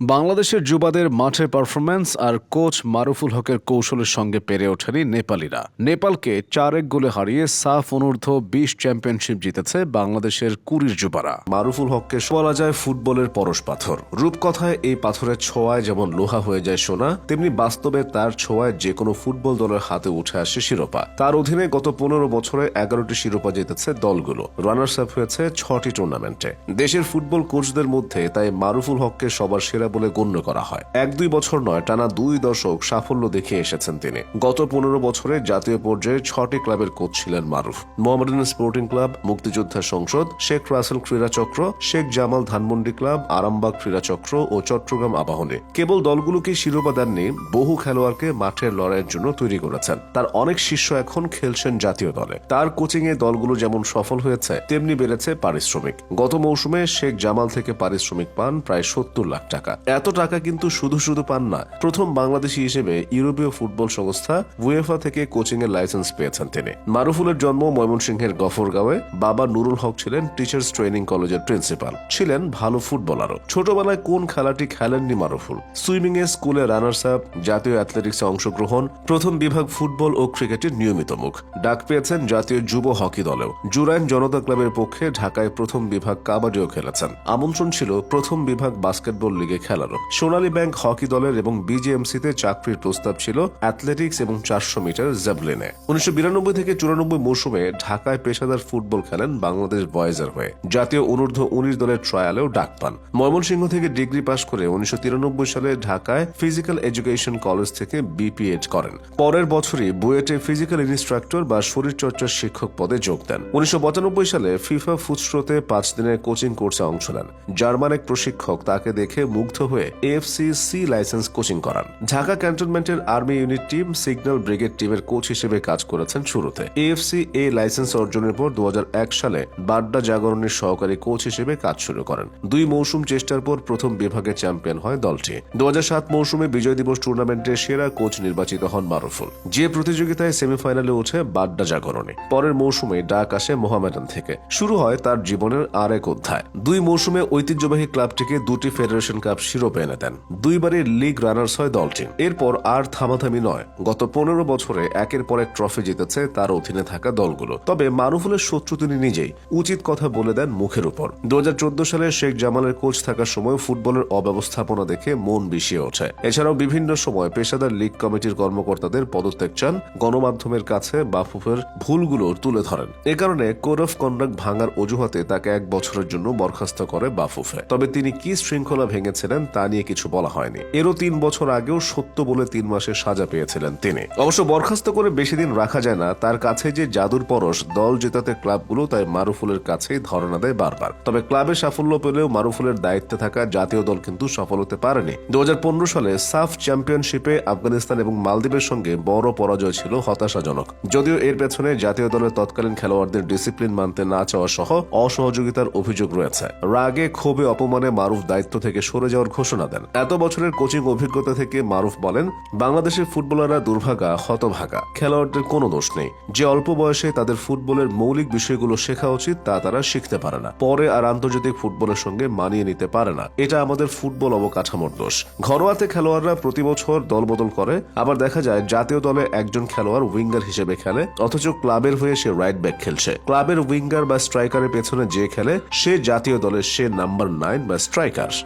বাংলাদেশের যুবাদের মাঠে পারফরম্যান্স আর কোচ মারুফুল হকের কৌশলের সঙ্গে পেরে ওঠেনি নেপালিরা। নেপালকে চার এক গোলে হারিয়ে সাফ অনূর্ধ্ব বিশ চ্যাম্পিয়নশিপ জিতেছে বাংলাদেশের কুড়ির যুবারা। মারুফুল হককে বলা যায় ফুটবলের পরশ পাথর। রূপকথায় এই পাথরের ছোঁয়ায় যেমন লোহা হয়ে যায় সোনা, তেমনি বাস্তবে তার ছোঁয়ায় যে কোনো ফুটবল দলের হাতে উঠে আসে শিরোপা। তার অধীনে গত পনেরো বছরে এগারোটি শিরোপা জিতেছে দলগুলো। রানার্স আপ হয়েছে ছটি টুর্নামেন্টে দেশের ফুটবল কোচদের মধ্যে তাই মারুফুল হককে সবার সেরা বলে গণ্য করা হয়। এক দুই বছর নয়, টানা দুই দশক সাফল্য দেখিয়ে এসেছেন তিনি। গত পনেরো বছরে জাতীয় পর্যায়ে ছটি ক্লাবের কোচ ছিলেন মারুফ। মোহামেডান স্পোর্টিং ক্লাব, মুক্তিযোদ্ধা সংসদ, শেখ রাসেল ক্রীড়া চক্র, শেখ জামাল ধানমন্ডি ক্লাব, আরামবাগ ক্রীড়া চক্র ও চট্টগ্রাম আবাহনে। কেবল দলগুলোকে শিরোপা দেননি, বহু খেলোয়াড়কে মাঠের লড়াইয়ের জন্য তৈরি করেছেন। তার অনেক শিষ্য এখন খেলছেন জাতীয় দলে। তার কোচিং এ দলগুলো যেমন সফল হয়েছে, তেমনি বেড়েছে পারিশ্রমিক। গত মৌসুমে শেখ জামাল থেকে পারিশ্রমিক পান প্রায় সত্তর লাখ টাকা। এত টাকা কিন্তু শুধু শুধু পান না, প্রথম বাংলাদেশি হিসেবে ইউরোপীয় ফুটবল সংস্থা উয়েফা থেকে কোচিং এর লাইসেন্স পেয়েছেন তিনি। মারুফুলের জন্ম ময়মনসিংহের গফরগাঁওয়ে, বাবা নুরুল হক ছিলেন টিচার্স ট্রেনিং কলেজের প্রিন্সিপাল, ছিলেন ভালো ফুটবলারও। ছোটবেলায় কোন খেলাটি খেলেননি মারুফুল? সুইমিং এ স্কুলে রানার্স আপ জাতীয় অ্যাথলেটিক্সে অংশগ্রহণ, প্রথম বিভাগ ফুটবল ও ক্রিকেটের নিয়মিত মুখ। ডাক পেয়েছেন জাতীয় যুব হকি দলেও। জুরাইন জনতা ক্লাবের পক্ষে ঢাকায় প্রথম বিভাগ কাবাডিও খেলেছেন। আমন্ত্রণ ছিল প্রথম বিভাগ বাস্কেটবল লিগে খেলারও সোনালী ব্যাংক হকি দলের এবং বিজিএমসিতে চাকরির প্রস্তাব ছিল অ্যাথলেটিক্স এবং চারশো মিটার জ্যাভলিনে উনিশশো বিরানব্বই থেকে চুরানব্বই মৌসুমে ঢাকায় পেশাদার ফুটবল খেলেন বাংলাদেশ বয়েজের হয়ে। জাতীয় অনূর্ধ্ব উনিশ দলের ট্রায়ালেও ডাক পান। ময়মনসিংহ থেকে ডিগ্রি পাশ করে উনিশশো তিরানব্বই সালে ঢাকায় ফিজিক্যাল এডুকেশন কলেজ থেকে বিপিএড করেন। পরের বছরই বুয়েটে ফিজিক্যাল ইনস্ট্রাক্টর বা শরীরচর্চার শিক্ষক পদে যোগ দেন। উনিশশো পঁচানব্বই সালে ফিফা ফুটস্রোতে পাঁচ দিনের কোচিং কোর্সে অংশ নেন। জার্মান এক প্রশিক্ষক তাকে দেখে মুগ্ধ হয়ে এএফসি সি লাইসেন্স কোচিং করান। ঢাকা ক্যান্টনমেন্টের army unit team signal brigade টিমের কোচ হিসেবে কাজ করেছেন শুরুতে। এএফসি এ লাইসেন্স অর্জনের পর দু সালে বাড্ডা জাগরণের সহকারী কোচ হিসেবে কাজ শুরু করেন। দুই মৌসুম চেষ্টার পর প্রথম বিভাগে চ্যাম্পিয়ন হয় দলটি। দু মৌসুমে বিজয় দিবস টুর্নামেন্টে সেরা কোচ নির্বাচিত হন মারুফুল। যে প্রতিযোগিতায় সেমিফাইনালে ওঠে বাড্ডা জাগরণে। পরের মৌসুমে ডাক আসে মোহামেডান থেকে। শুরু হয় তার জীবনের আর এক অধ্যায়। দুই মৌসুমে ঐতিহ্যবাহী ক্লাবটিকে দুটি ফেডারেশন কাপ শিরোপা এনে দেন। দুইবারই লিগ রানার্স হয় দলটি এরপর আর থামাথামি নয়। গত পনেরো বছরে একের পর এক ট্রফি জিতেছে তার অধীনে থাকা দলগুলো। তবে মারুফুলের শত্রু তিনি নিজেই। উচিত কথা বলে দেন মুখের উপর। দু সালে শেখ জামালের কোচ থাকার সময় ফুটবলের অব্যবস্থাপনা দেখে মন বিষিয়ে ওঠে। এছাড়াও বিভিন্ন সময় পেশাদার লীগ কমিটির কর্মকর্তাদের পদত্যাগ চান। গণমাধ্যমের কাছে বাফুফের ভুলগুলো তুলে ধরেন। এ কারণে কোড অফ কন্ডাক্ট ভাঙার অজুহাতে তাকে এক বছরের জন্য বরখাস্ত করে বাফুফে। তবে তিনি কি শৃঙ্খলা ভেঙেছিলেন তা নিয়ে কিছু বলা হয়নি। এরও তিন বছর আগেও সত্য বলে তিন মাসের সাজা পেয়েছিলেন তিনি। অবশ্য বরখাস্ত করে বেশি দিন রাখা যায় না, তার কাছে যে জাদুর পরশ দল জেতাতে ক্লাবগুলো তাই মারুফুলের কাছেই ধারণা দেয় বারবার। তবে ক্লাবে সাফল্য পেলেও মারুফুলের দায়িত্বে থাকা জাতীয় দল কিন্তু সফল হতে পারেনি। দু সালে সাফ চ্যাম্পিয়নশিপে আফগানিস্তান এবং মালদ্বীপের সঙ্গে বড় পরাজয় ছিল হতাশাজনক। যদিও এর পেছনে জাতীয় দলের তৎকালীন খেলোয়াড়দের ডিসিপ্লিন মানতে না চাওয়া সহ অসহযোগিতার অভিযোগ রয়েছে। রাগে ক্ষোভে অপমানে মারুফ দায়িত্ব থেকে সরে যাওয়ার ঘোষণা দেন। এত বছরের কোচিং অভিজ্ঞতা থেকে মারুফ বলেন, বাংলাদেশের ফুটবলাররা দুর্ভাগা, হতভাগা। খেলোয়াড়দের কোনো দোষ নেই। যে অল্প বয়সে তাদের ফুটবলের মৌলিক বিষয়গুলো শেখা উচিত, তা তারা শিখতে পারে না। পরে আর আন্তর্জাতিক ফুটবলের সঙ্গে মানিয়ে নিতে পারে না। এটা আমাদের ফুটবল অবকাঠামোর দোষ। ঘরোয়াতে খেলোয়াড়রা প্রতি বছর দলবদল করে। আবার দেখা যায়, জাতীয় দলে একজন খেলোয়াড় উইঙ্গার হিসেবে খেলে, অথচ ক্লাবের হয়ে সে রাইট ব্যাক খেলছে। ক্লাবের উইঙ্গার বা স্ট্রাইকারের পেছনে যে খেলে, সে জাতীয় দলের সে নাম্বার নাইন বা স্ট্রাইকার